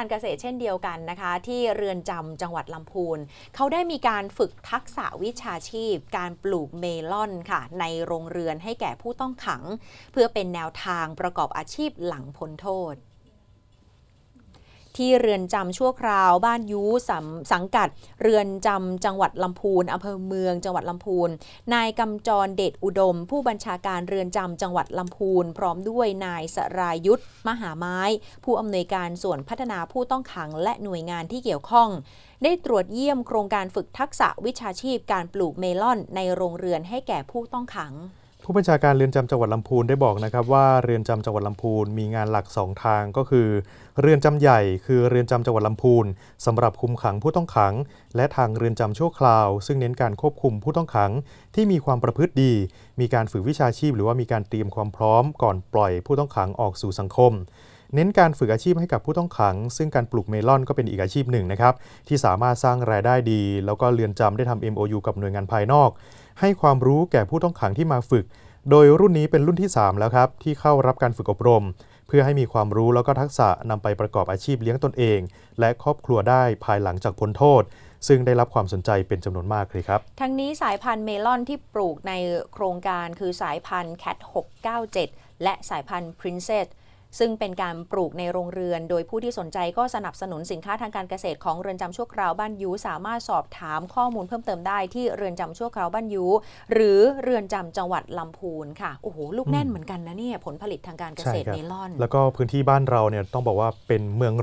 การเกษตรเช่นเดียวกันนะคะ ที่เรือนจำจังหวัดลำพูนเขาได้มีการฝึกทักษะวิชาชีพ การปลูกเมลอนค่ะ ในโรงเรือนให้แก่ผู้ต้องขัง เพื่อเป็นแนวทางประกอบอาชีพหลังพ้นโทษ ที่เรือนจำชั่วคราวบ้านยูสสังกัด เรือนจำจังหวัดลำพูนอำเภอเมือง จังหวัดลำพูน นายกำจรเดชอุดม ผู้บัญชาการเรือนจำจังหวัดลำพูน พร้อมด้วยนายสรายุทธมหาไม้ ผู้อำนวยการส่วนพัฒนาผู้ต้องขังและหน่วยงานที่เกี่ยวข้อง ได้ตรวจเยี่ยมโครงการฝึกทักษะวิชาชีพการปลูกเมลอนในโรงเรือนให้แก่ผู้ต้องขัง ผู้บัญชาการเรือนจำจังหวัดลำพูนได้บอกนะครับว่าเรือนจำจังหวัดลำพูนมีงานหลัก 2 ทางก็คือ เรือนจำใหญ่คือเรือนจำจังหวัดลำพูนสำหรับคุมขังผู้ต้องขัง และทางเรือนจำชั่วคราว ซึ่งเน้นการควบคุมผู้ต้องขังที่มีความประพฤติดี มีการฝึกวิชาชีพ หรือว่ามีการเตรียมความพร้อมก่อนปล่อยผู้ต้องขังออกสู่สังคม เน้นการฝึกอาชีพให้กับผู้ต้องขัง ซึ่งการปลูกเมลอนก็เป็นอีกอาชีพหนึ่งนะครับที่สามารถสร้างรายได้ดี แล้วก็เรือนจำได้ทำ MOU กับหน่วยงานภายนอก ให้ความรู้แก่ผู้ต้องขังที่มาฝึก โดยรุ่นนี้เป็นรุ่นที่ 3 แล้วครับที่เข้ารับการฝึกอบรม เพื่อให้มีความรู้แล้วก็ทักษะนำไปประกอบอาชีพเลี้ยงตนเอง และครอบครัวได้ภายหลังจากพ้นโทษซึ่งได้รับความสนใจเป็นจำนวนมากเลยครับ ทั้งนี้สายพันธุ์เมลอนที่ปลูกในโครงการคือสายพันธุ์ Cat 697 และสายพันธุ์ Princess ซึ่งเป็นการปลูกในโรงเรือน โดยผู้ที่สนใจก็สนับสนุนสินค้าทางการเกษตรของเรือนจำชั่วคราวบ้านยูสามารถสอบถามข้อมูลเพิ่มเติมได้ที่เรือนจำชั่วคราวบ้านยูหรือเรือนจำจังหวัดลำพูนค่ะโอ้โหลูกแน่นเหมือนกันนะเนี่ยผลผลิตทางการเกษตรใช่ครับเมลอน แล้วก็พื้นที่บ้านเราเนี่ยต้องบอกว่าเป็นเมือง